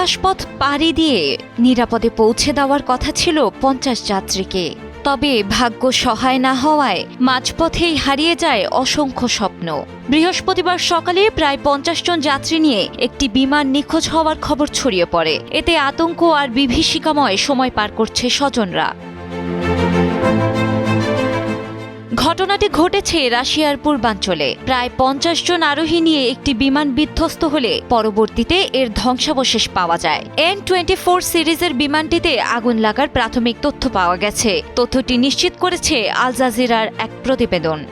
আকাশপথ পাড়ি দিয়ে নিরাপদে পৌঁছে দেওয়ার কথা ছিল পঞ্চাশ যাত্রীকে। তবে ভাগ্য সহায় না হওয়ায় মাঝপথেই হারিয়ে যায় অসংখ্য স্বপ্ন। বৃহস্পতিবার সকালে প্রায় পঞ্চাশ জন যাত্রী নিয়ে একটি বিমান নিখোঁজ হওয়ার খবর ছড়িয়ে পড়ে। এতে আতঙ্ক আর বিভীষিকাময় সময় পার করছে স্বজনরা। ঘটনাটি ঘটেছে রাশিয়ার পূর্বাঞ্চলে প্রায় পঞ্চাশ জন আরোহী নিয়ে একটি বিমান বিধ্বস্ত হলে পরবর্তীতে এর ধ্বংসাবশেষ পাওয়া যায়। এন টোয়েন্টি ফোর সিরিজের বিমানটিতে আগুন লাগার প্রাথমিক তথ্য পাওয়া গেছে। তথ্যটি নিশ্চিত করেছে আল জাজিরার এক প্রতিবেদন।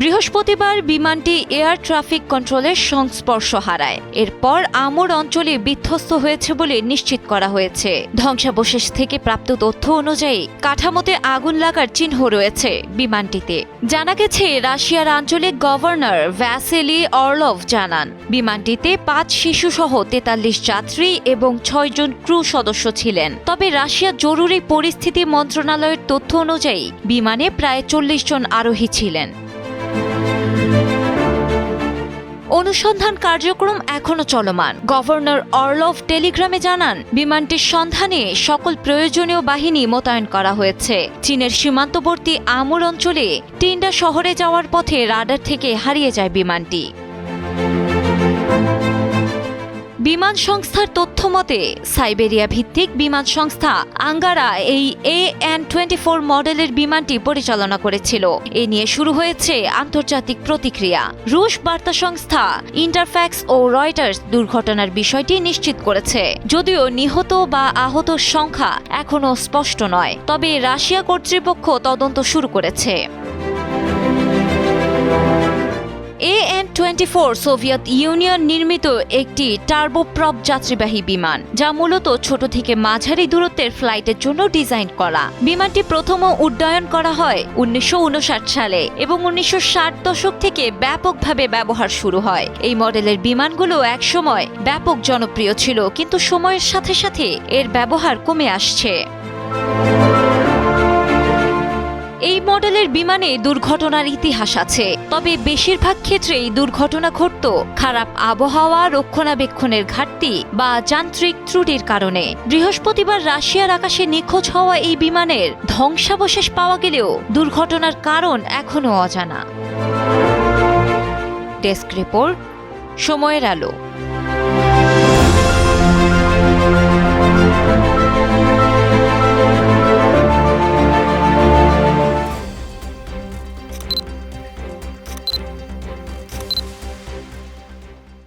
বৃহস্পতিবার বিমানটি এয়ার ট্রাফিক কন্ট্রোলের সংস্পর্শ হারায়। এরপর আমর অঞ্চলে বিধ্বস্ত হয়েছে বলে নিশ্চিত করা হয়েছে। ধ্বংসাবশেষ থেকে প্রাপ্ত তথ্য অনুযায়ী কাঠামোতে আগুন লাগার চিহ্ন রয়েছে বিমানটিতে। জানা গেছে, রাশিয়ার আঞ্চলিক গভর্নর ভ্যাসেলি অর্লভ জানান, বিমানটিতে পাঁচ শিশুসহ তেতাল্লিশ যাত্রী এবং ছয়জন ক্রু সদস্য ছিলেন। তবে রাশিয়ার জরুরি পরিস্থিতি মন্ত্রণালয়ের তথ্য অনুযায়ী বিমানে প্রায় চল্লিশ জন আরোহী ছিলেন। অনুসন্ধান কার্যক্রম এখনও চলমান। গভর্নর অর্লভ টেলিগ্রামে জানান, বিমানটির সন্ধানে সকল প্রয়োজনীয় বাহিনী মোতায়েন করা হয়েছে। চীনের সীমান্তবর্তী আমুর অঞ্চলে টিন্ডা শহরে যাওয়ার পথে রাডার থেকে হারিয়ে যায় বিমানটি। বিমান সংস্থার তথ্য মতে, সাইবেরিয়া ভিত্তিক বিমান সংস্থা আঙ্গারা এই এ এন টোয়েন্টি ফোর মডেলের বিমানটি পরিচালনা করেছিল। এ নিয়ে শুরু হয়েছে আন্তর্জাতিক প্রতিক্রিয়া। রুশ বার্তা সংস্থা ইন্টারফ্যাক্স ও রয়টার্স দুর্ঘটনার বিষয়টি নিশ্চিত করেছে। যদিও নিহত বা আহত সংখ্যা এখনও স্পষ্ট নয়, তবে রাশিয়া কর্তৃপক্ষ তদন্ত শুরু করেছে। টোয়েন্টি ফোর সোভিয়েত ইউনিয়ন নির্মিত একটি টার্বোপ্রপ যাত্রীবাহী বিমান, যা মূলত ছোট থেকে মাঝারি দূরত্বের ফ্লাইটের জন্য ডিজাইন করা। বিমানটি প্রথম উড্ডয়ন করা হয় উনিশশো উনষাট সালে এবং উনিশশো ষাট দশক থেকে ব্যাপকভাবে ব্যবহার শুরু হয়। এই মডেলের বিমানগুলো একসময় ব্যাপক জনপ্রিয় ছিল, কিন্তু সময়ের সাথে সাথে এর ব্যবহার কমে আসছে। এই মডেলের বিমানে দুর্ঘটনার ইতিহাস আছে। তবে বেশিরভাগ ক্ষেত্রেই দুর্ঘটনা ঘটত খারাপ আবহাওয়া, রক্ষণাবেক্ষণের ঘাটতি বা যান্ত্রিক ত্রুটির কারণে। বৃহস্পতিবার রাশিয়ার আকাশে নিখোঁজ হওয়া এই বিমানের ধ্বংসাবশেষ পাওয়া গেলেও দুর্ঘটনার কারণ এখনও অজানা। ডেস্ক রিপোর্ট, সময়ের আলো।